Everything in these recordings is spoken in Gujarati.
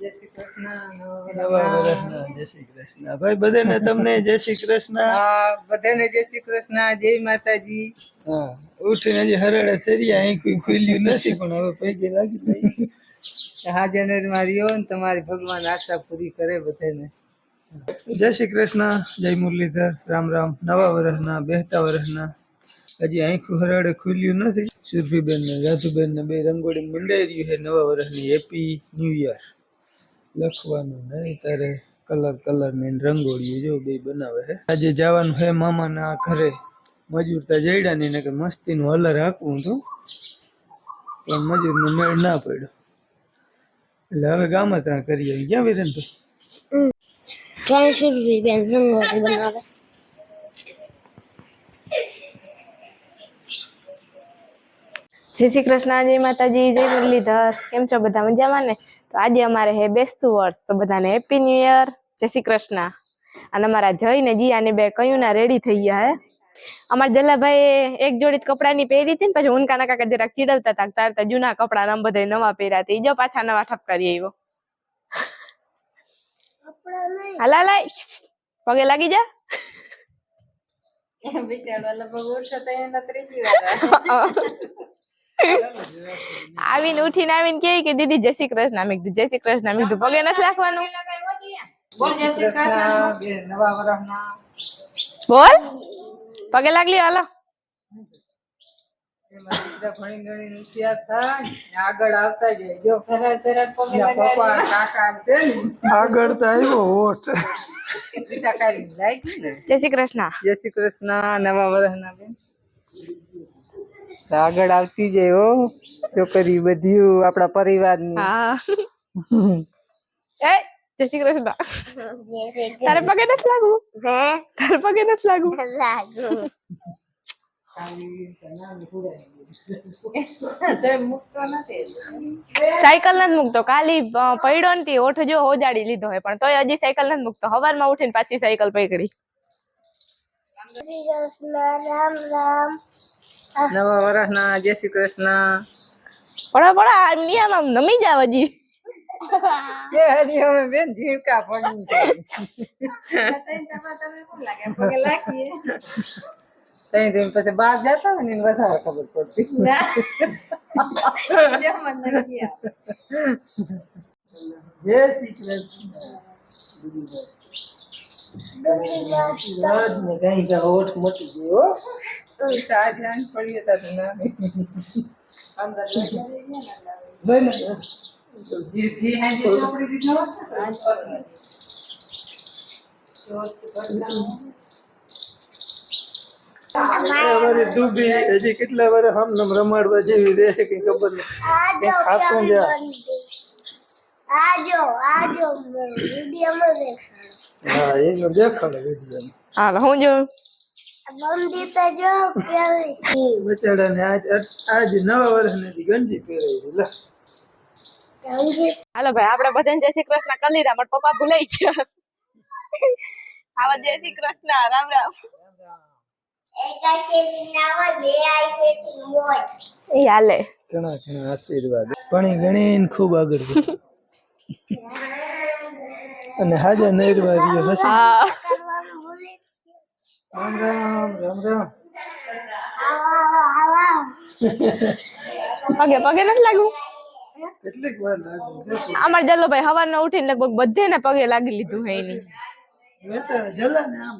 જય શ્રી કૃષ્ણ જય ભાઈ બધાને તમને જય શ્રી કૃષ્ણ. બધાને જય શ્રી કૃષ્ણ જય માતાજી. હા ઉઠીને હજી હરડે થઈ અહીં ખુલ્યું નથી પણ હવે પૈકી લાગી ગઈ. હા જાન્યુઆરીમાં રહ્યો ને તમારી ભગવાન આશા પૂરી કરે બધાને. જય શ્રી કૃષ્ણ જય મુરલીધર રામ રામ. નવા વર્ષના બેહતા વર્ષના હજી આંખું હરાડે ખુલ્યું નથી. સુરભીબેન ને રાધુબેન ને બે રંગોળી મંડાઈ રહ્યું છે નવા વર્ષની હેપી ન્યૂ યર. લખવાનું નહીં તારે કલર કલર ને રંગોળીઓ જો બે બનાવે છે આજે જવાનું હે મામાના ઘરે. મજૂર તા જઈડા ને કે મસ્તીનું હલર હાંકવું હતું. પણ મજૂરનો મેળ ના પડ્યો. એટલે હવે ગામત્રા કરી આવી ક્યાં વિરેનભાઈ? બેન? રંગોળી બનાવે. જય શ્રી કૃષ્ણ જય માતાજી જય મુરલીધર. કેમ છો બધા? મજામાં ને? તો આજે અમારે હે બેસતું વર્ષ. તો બધાને હેપી ન્યુ યર જય શ્રી કૃષ્ણ. અને અમારા જય ને જીયા ને બે કયું ના રેડી થઈ ગયા હે. અમારા જલ્લાભાઈ એક જોડી કપડાની પહેરી હતી ને પછી ઉનકાના કાકા જરાક ચીડવતા હતા તાર તો જૂના કપડા ને બધા નવા પહેર્યા હતા. જો પાછા નવા ઠપકારી આવ્યો. હાલા લાય પગે લાગી જા. બિચારા લગભગ ઓછો તો એના ત્રીજી વાર આવીને ઉઠીને આવીને કે કે દીદી જય શ્રી કૃષ્ણ. મેં કીધું જય શ્રી કૃષ્ણ. મેં કીધું પગે નથી રાખવાનું. બોલ જય શ્રી કૃષ્ણ. બે નવા વર્ષના બોલ. પગે લાગલી હાલો. આગળ આવતા જાય. જો ફેરા ફેરા પગે પપ્પા કાકા છે આગળ તો આવ્યો જય શ્રી કૃષ્ણ. જય શ્રી કૃષ્ણ નવા વર્ષના બેન. આગળ આવતી જાય હો છોકરી બધી આપણા પરિવારની. હા. એ જય શ્રી કૃષ્ણ. તારે પગે નથી લાગવું? હે? તારે પગે નથી લાગવું? લાગુ સાયકલ નથી મૂકતો. કાલી પડ્યો નથી ઓઠ જો હોજાડી લીધો હોય પણ તોય હજી સાયકલ નથી મૂકતો. હવારમાં ઉઠીને પાછી સાયકલ પકડી. શ્રી કૃષ્ણ રામ રામ. નવા વર્ષના જય શ્રી કૃષ્ણ. પડા પડા આમ નમી જાવ હજી. એ હજી હવે બેન ઝીણકા પડી તઈ તઈ પછી બહાર જતા હોય ને વધારે ખબર પડતી. જય શ્રી કૃષ્ણ. ને કા ગયો હો. અમારી ડૂબી હજી કેટલા વાર હમનમ રમાડવા જેવી રહે કે ખબર નહીં હા એનું દેખાડે હાલો હું જો બંદી તો જો કેવી બચાડાને આજ આજ નવા વર્ષની ગંજી પહેરાવી લે. હાલો ભાઈ આપણે બધાને જય શ્રી કૃષ્ણ કરી લીધા પણ પપ્પા ભૂલાઈ ગયા. આવા જય શ્રી કૃષ્ણ રામ રામ. ઘણા ઘણા આશીર્વાદ. ખૂબ આગળ અને હાજર નૈરવા હશે. હા. કરવાનું ભૂલી રામ રામ રામ રામ. પગે પગે નથી લાગ્યું કેટલીક વાર લાગી છે. અમાર જલ્લો ભાઈ હવારના ઉઠીને લગભગ બધેને પગે લાગી લીધું હે એની. આમ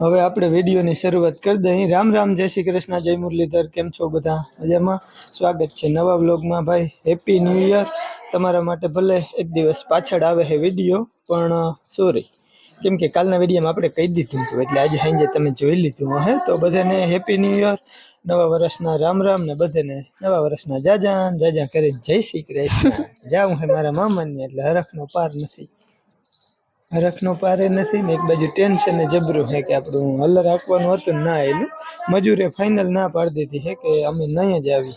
હવે આપણે વિડીયોની શરૂઆત કરી દઈએ. રામ રામ, જય શ્રી કૃષ્ણ, જય મુરલીધર. કેમ છો બધા? મજામાં? સ્વાગત છે નવા બ્લોગમાં ભાઈ. હેપી ન્યૂ યર તમારા માટે ભલે એક દિવસ પાછળ આવે છે વીડિયો, પણ સોરી કેમ કે કાલના વિડીયોમાં આપણે કહી દીધું હતું, એટલે આજે સાંજે તમે જોઈ લીધું હે તો બધાને હેપી ન્યૂ યર નવા વર્ષના રામ રામ ને બધાને નવા વર્ષના જાજા જાજા કરીને જય શ્રી કૃષ્ણ. જાઉં હે મારા મામાની, એટલે હરખનો પાર નથી. હરખનો પારે નથી ને એક બાજુ ટેન્શન ને જબરું હે કે આપણું હલર આપવાનું હતું ના એનું મજૂરે ફાઇનલ ના પાડી દીધી હે કે અમે નહીં જ આવી.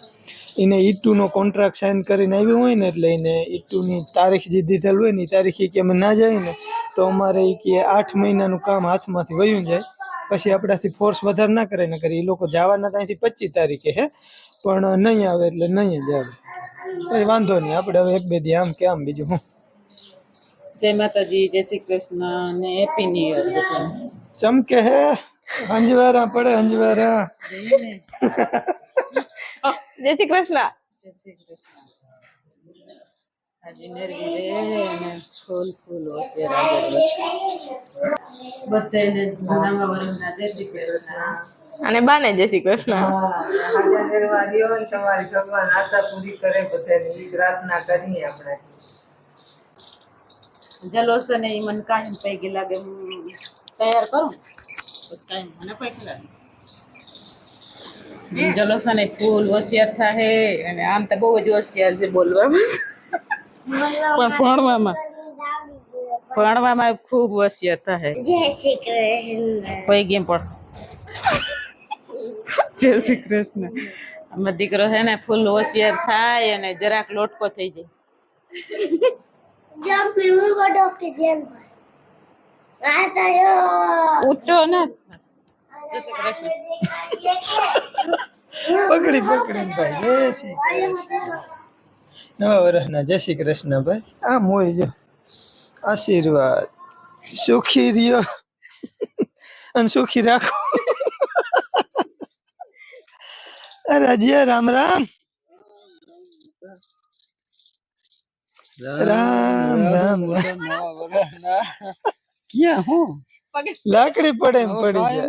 એને ઈટુનો કોન્ટ્રાક્ટ સાઇન કરીને આવ્યું હોય ને એટલે એને ઈટુની તારીખ જે દીધેલ હોય ને એ તારીખે કે અમે ના જાય ને, તો અમારે એ કે આઠ મહિનાનું કામ હાથમાંથી વયું જાય. પછી આપણાથી ફોર્સ વધારે ના કરે કરી એ લોકો જવાના ત્યાંથી પચીસ તારીખે હે પણ નહીં આવે એટલે નહીં જ આવે. પછી વાંધો નહીં, આપણે હવે એક બે દી આમ કે આમ બીજું હું. જય માતાજી જય શ્રી કૃષ્ણ ને હેપી ન્યુ યર ચમકે હે? અંજવારા પડે અંજવારા જય શ્રી કૃષ્ણ. જય શ્રી કૃષ્ણ. આજે નરવી રે અને બાને જય શ્રી કૃષ્ણ. ભગવાન આશા પૂરી કરે બધાની ઈ પ્રાર્થના કરીએ આપણે જલોસો ને એ મને કાયમ પૈકી લાગે હું તૈયાર કરું. બસ કાયમ મને પૈકી લાગે જલોસો ને ફૂલ હોશિયાર થાય અને આમ તો બહુ જ હોશિયાર છે બોલવામાં. પણ ભણવામાં ભણવામાં ખૂબ હોશિયાર થાય જય શ્રી કૃષ્ણ. કોઈ ગેમ પણ. જય શ્રી કૃષ્ણ. અમે દીકરો છે ને ફૂલ હોશિયાર થાય અને જરાક લોટકો થઈ જાય. જમ we જેલ આ તાયો ઊંચો ને પકડી પકડી ભાઈ. જય શ્રી કૃષ્ણ. નવા વર્ષના જય શ્રી કૃષ્ણ ભાઈ. આમ હોય જો. આશીર્વાદ. સુખી રહ્યો. અને સુખી રાખો. અરે અજય રામ રામ. રામ રામ ક્યાં હું? લાકડી પડે એમ પડી જાય.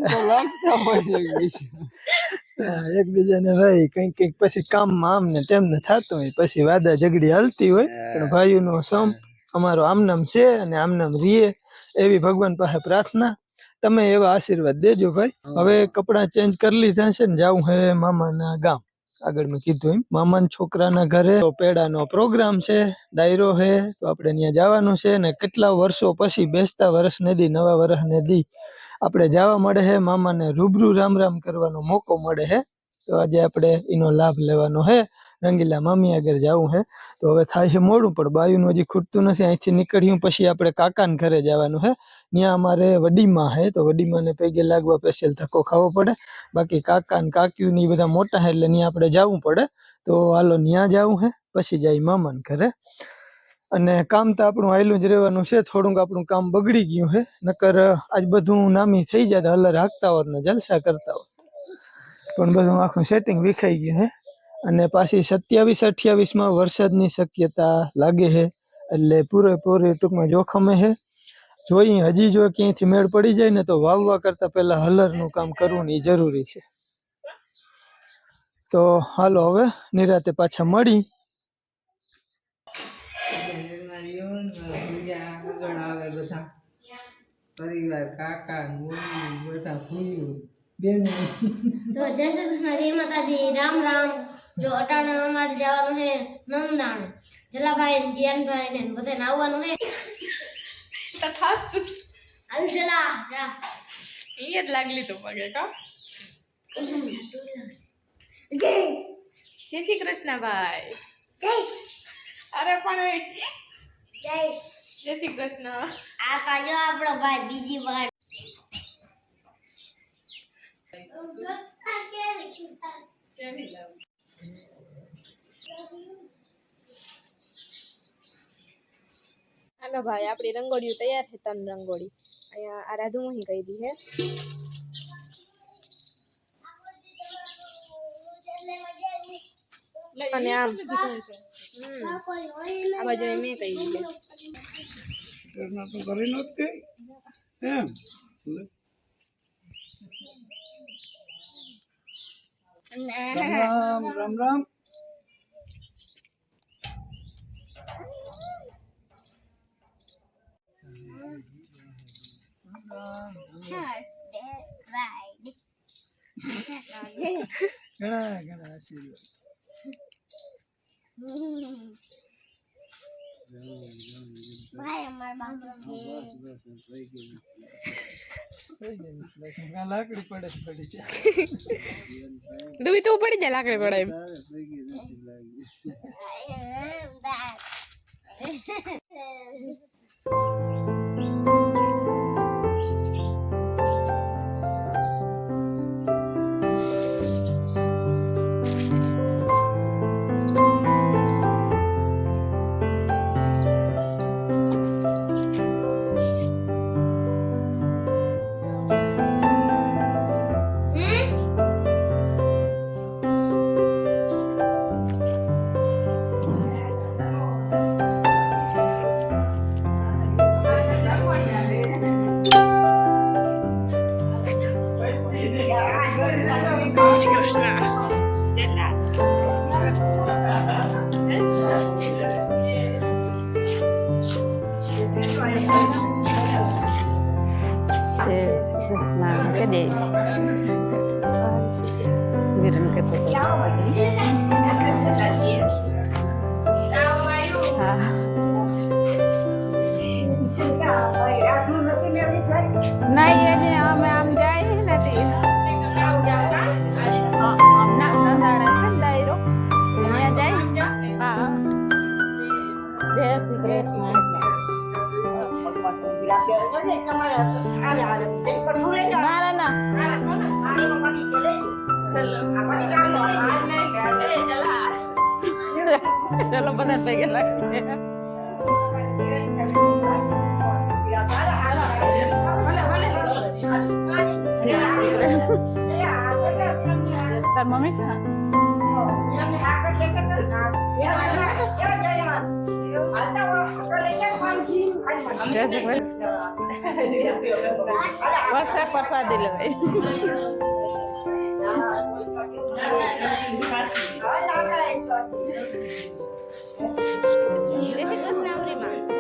એકબીજાને ભાઈ કંઈક કંઈક પછી કામમાં આમ ને તેમને થતું હોય. પછી વાદા ઝઘડી હાલતી હોય પણ ભાઈઓનો સંપ અમારો આમનામ છે અને આમનામ રીએ એવી ભગવાન પાસે પ્રાર્થના. તમે એવા આશીર્વાદ દેજો ભાઈ. હવે કપડાં ચેન્જ કરી લીધા છે ને જાવું હે મામાના ગામ. આગળ મેં કીધું એમ, મામાના છોકરાના ઘરે પેડાનો પ્રોગ્રામ છે, ડાયરો હે, તો આપણે ત્યાં જવાનું છે ને કેટલા વર્ષો પછી બેસતા વર્ષ ને દી, નવા વર્ષ ને દી. આપણે જવા મળે હે, મામાને રૂબરૂ રામ રામ કરવાનો મોકો મળે હે, તો આજે આપણે એનો લાભ લેવાનો હે. રંગીલા મામી આગળ જવું હે. તો હવે થાય છે મોડું, પણ બાયુનું હજી ખૂટતું નથી. અહીંથી નીકળ્યું પછી આપણે કાકાને ઘરે જવાનું હે. ત્યાં અમારે વડીમાં હે, તો વડીમાને પૈગે લાગવા સ્પેશિયલ ધક્કો ખાવો પડે. બાકી કાકા ને કાક્યું ને એ બધા મોટા હે, એટલે ત્યાં આપણે જવું પડે. તો હાલો ત્યાં જવું હે, પછી જાય મામાને ઘરે. અને કામ તો આપણું આયલું જ રહેવાનું છે. થોડુંક આપણું કામ બગડી ગયું હે. નકર આજ બધું નામી થઈ જાય હલર હાંકતા હોત ને જલસા કરતા હોત. પણ બધું આખું સેટિંગ વિખાઈ ગયું હે. અને પાછી સત્યાવીસ અઠ્યાવીસમાં વરસાદની શક્યતા લાગે છે. એટલે પૂરેપૂરી ટૂંકમાં જોખમે છે. જોઈએ હજી જો ક્યાંયથી મેળ પડી જાય ને તો વાવવા કરતા પહેલાં હલરનું કામ કરવું એ જરૂરી છે. તો હાલો હવે નિરાતે પાછા મળી. બીમારીઓ ને બીજા આગળ આવે બધા પરિવાર કાકા બધા ભૂલ્યું. બેન. તો જય શ્રી કૃષ્ણ રામ રામ. જો અટાણે અમારે જવાનું છે નંદાણે. જલાભાઈ ને જીયાનભાઈ ને બધાને આવવાનું છે. હાલ જલા જા. એ જ લાગલી તો પગે કા? જય જય શ્રી કૃષ્ણ ભાઈ જય અરે પણ જય જય શ્રી કૃષ્ણ. આ કાજો આપણો ભાઈ બીજી વાર. હાલો ભાઈ આપણી રંગોળીઓ તૈયાર છે તન રંગોળી. અહીંયા આ રાધુ મોહી કરી છે. અને આમ હમ આ બાજુ મેં કરી છે. રામ રામ રામ ઘણા ઘણા આશીર્વાદ ભાઈ અમાર બાપુ છે થઈ ગઈ આ લાકડી પડે તો પડી જાય દુઈ તો પડી જાય લાકડી પડે એમ. જય શ્રી કૃષ્ણ કે દે વિરન કે તો હા ના ના ચલો બધા પૈકી લાગીએ તાર મમ્મી કૃષ્ણ વરસાદ પ્રસાદી લેવાય જય શ્રી કૃષ્ણ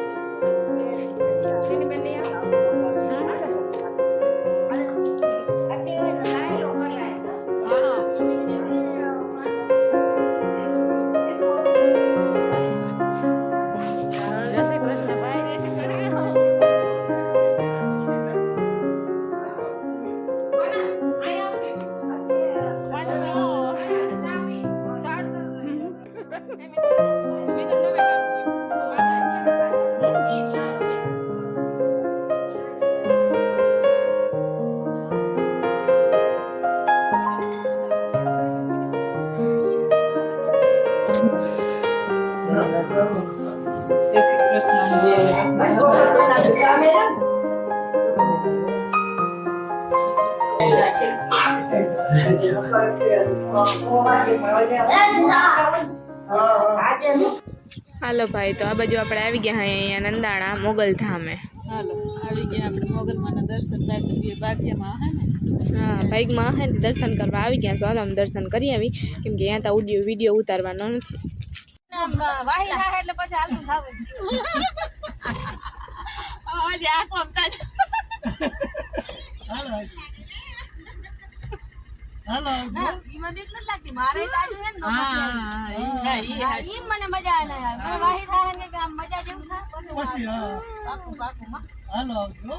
હાલો ભાઈ, તો આ બાજુ આપણે આવી ગયા હે અહીંયા નંદાણા મોગલ ધામે. હાલો, આવી ગયા આપણે મોગલમાના દર્શન થાય તો બે ભાગ્યમાં હે ને? હા બાઇકમાં હે ને દર્શન કરવા આવી ગયા તો અમે દર્શન કરી આવી. કેમ કે અહીંયા તો ઓડિયો વીડિયો ઉતારવાનો નથી. મને મજા આવે મને વાહી થાય ને કે આમ મજા જેવું થાય. પછી પાકું પાકું હાલો આવજો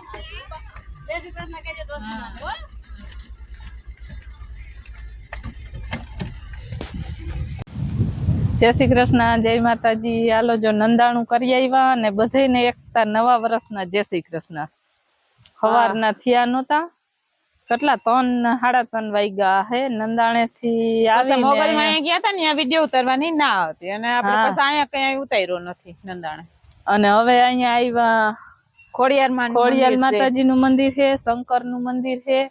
જય શ્રી કૃષ્ણ જય માતાજી. હાલો જો નંદાણું કરી આવ્યા અને બધાને એકતા નવા વર્ષના જય શ્રી કૃષ્ણ. સવારના થયા નહોતા. કેટલા ત્રણ સાડા ત્રણ વાગ્યા હે નંદાણે થી આવી મોગલમાં અહીંયા ગયા હતા ને આ વીડિયો ઉતારવાની ના હતી. અને આપણે. પછી અહીંયા કઈ ઉતાર્યો નથી નંદાણે. અને હવે અહીંયા આવ્યા ખોડિયાર ખોડિયાર માતાજી નું મંદિર છે શંકરનું મંદિર છે.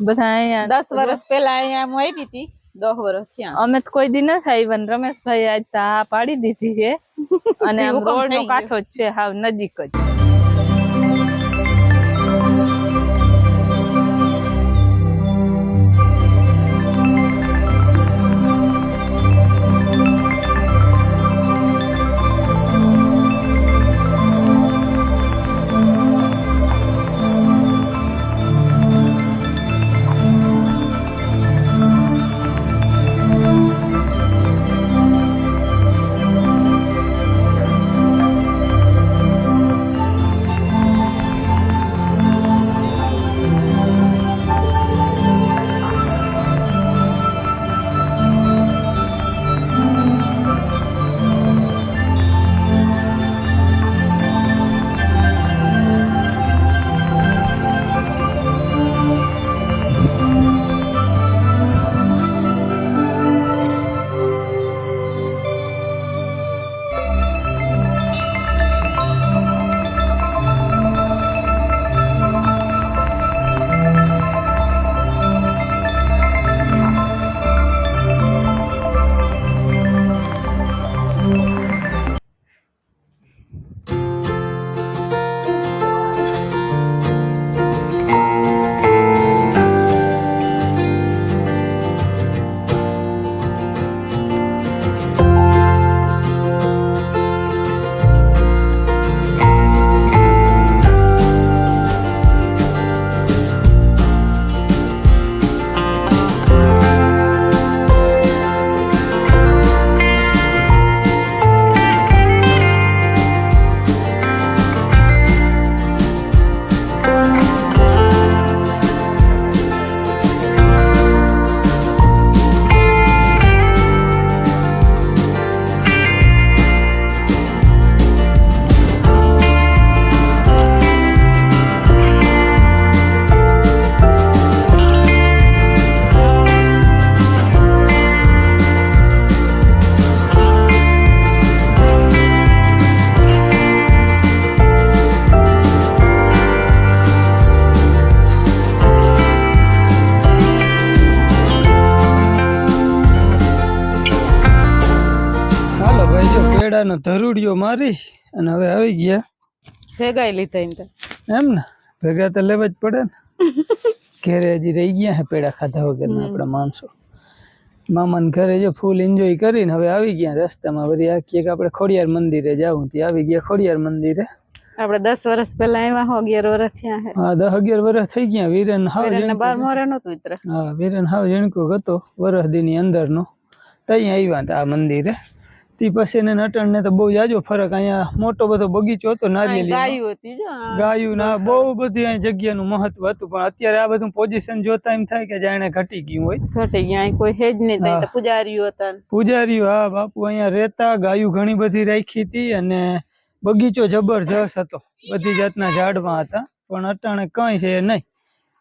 બધા અહીંયા દસ વર્ષ પેલા અહીંયા હું આવી હતી. દસ વર્ષ થયા. અમે તો કોઈ દી થાય આવ્યા. રમેશભાઈ આજ તા પાડી દીધી છે. અને આમ રોડ નો કાંઠો જ છે હાવ નજીક જ. ધરુડિયો મારી અને હવે આવી ગયા. ભેગાઈ લીધા એમ તો. એમ ને? ભેગા તો લેવા જ પડે ને. ઘરે હજી રહી ગયા હે પેડા ખાધા વગરના આપણા માણસો. મામાને ઘરે જો ફૂલ એન્જોય કરીને હવે આવી ગયા રસ્તામાં. વળી આખી એક આપણે ખોડિયાર મંદિરે જાવું ત્યાં આવી ગયા ખોડિયાર મંદિરે. આપણે દસ વર્ષ પહેલા આવ્યા હો અગિયાર વર્ષ થયા હે. હા દસ અગિયાર વર્ષ થઈ ગયા. વીરેન હાવ બાર મોરે નતું મિત્ર હા વીરેન હાવ જણકો હતો. વરસ દીની અંદરનો. ત્યાં આવ્યા હતા આ મંદિરે. તે પછી ને નટણ ને તો બહુ જાજો ફરક. અહીંયા મોટો બધો બગીચો હતો નારિયેલી ગાયું ના બહુ બધી અહીં જગ્યાનું મહત્વ હતું પણ અત્યારે આ બધું પોઝિશન જોતા એમ થાય કે જાણે ઘટી ગયું હોય. ઘટી ગયા કોઈ હેજ નહીં થાય પૂજારીઓ હતા પૂજારીઓ હા બાપુ અહીંયા રહેતા ગાયું ઘણી બધી રાખી હતી અને બગીચો જબરજસ્ત હતો બધી જાતના ઝાડમાં હતા પણ અટાણે કઈ છે નહીં.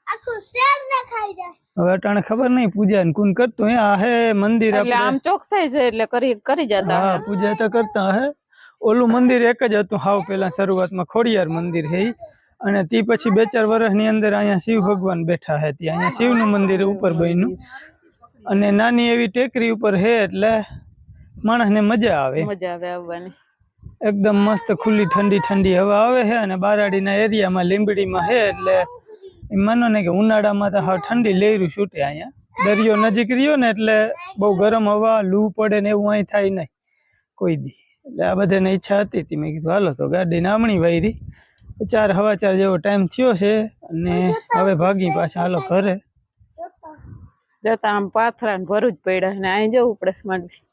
આખું શેર ના ખાઈ જાય. હવે અટાણે ખબર નહીં પૂજા ને કુન કરતું હે આ હે મંદિર એટલે આમ ચોકસાઈ છે એટલે કરી કરી જતા હા પૂજા તો કરતા હે. ઓલું મંદિર એક જ હતું હાવ પેલા શરૂઆતમાં ખોડિયાર મંદિર હે અને તે પછી બે ચાર વર્ષની અંદર અહીંયા શિવ ભગવાન બેઠા હે ત્યાં અહીંયા શિવનું મંદિર ઉપર બન્યું. અને નાની એવી ટેકરી ઉપર હે એટલે માણસને મજા આવે. મજા આવે આવવાની. એકદમ મસ્ત ખુલ્લી ઠંડી ઠંડી હવા આવે છે અને બારાડીના એરિયામાં લીંબડીમાં હે એટલે એમ માનો ને કે ઉનાળામાં તો હા ઠંડી લેરું છૂટે અહીંયા. દરિયો નજીક રહ્યો ને એટલે બહુ ગરમ હવા લૂ પડે ને એવું અહીં થાય નહીં. કોઈ દી. એટલે આ બધાને ઈચ્છા હતી તી. મેં કીધું હાલો તો ગાડી નામણી વાયરી. ચાર હવા ચાર જેવો ટાઈમ થયો છે અને હવે ભાગી પાછા હાલો ઘરે. જતા આમ પાથરા ને ભરું જ પડ્યા ને અહીં જવું પડે માંડવી.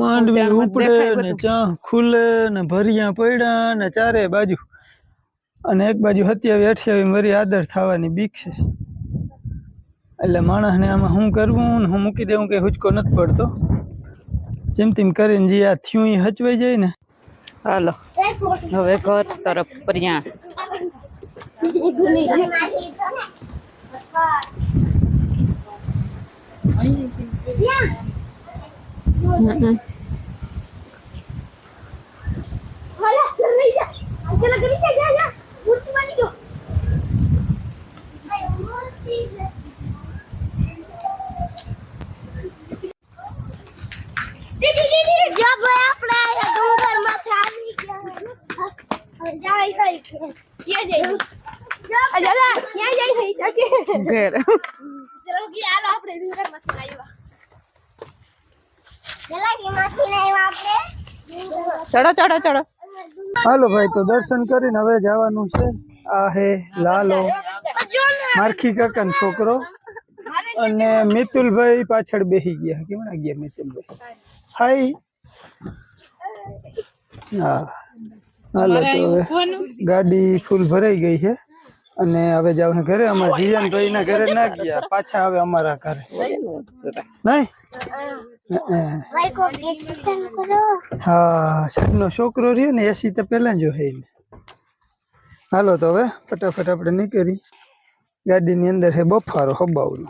માંડવી ઉપડે ને ચા ખુલે ને ભરિયા પડ્યા ને ચારે બાજુ અને એક બાજુ સત્યાવી અઠ્યાવી મરી આદર થવાની બીક છે. એટલે માણસને આમાં શું કરવું ને હું મૂકી દેવું કે હુચકો નથી પડતો. જેમ તેમ કરીને જે આ થયું એ હચવાઈ જાય ને. હાલો હવે ઘર તરફ પ્રિયા ભલે લઈ જા ચલો કરી જા જા જા મૂર્તિ બની ગયો આય મૂર્તિ છે. દીદી દીદી જો ભાઈ આપણે આ ડુંગર માથે આવી ગયા હવે જાય કઈ કે ક્યાં જઈ આ જરા ક્યાં જઈ હઈ જકે ઘેર ચલો કે હાલો આપણે ડુંગર માથે આવ્યા ચલા કે માથે આવ્યા આપણે ચડો ચડો. હાલો ભાઈ, તો દર્શન કરીને હવે જવાનું છે. આ હે લાલો, મારખી કાકાનો છોકરો. અને મિતુલભાઈ પાછળ બેસી ગયા. કેમણા ગયા મિતુલભાઈ? હાય. હા. હાલો, તો હવે ગાડી ફૂલ ભરાઈ ગઈ છે. અને હવે જાવ ઘરે અમારા જીવનભાઈ ના ઘરે ના ગયા પાછા આવે અમારા ઘરે. નહીં? હા. સાહેબ નો હા સાહેબનો છોકરો રહ્યો ને એસી તો પેલા જ હોય ને હાલો તો હવે ફટાફટ આપણે નીકળી. ગાડીની અંદર હે બફારો હબાવનો.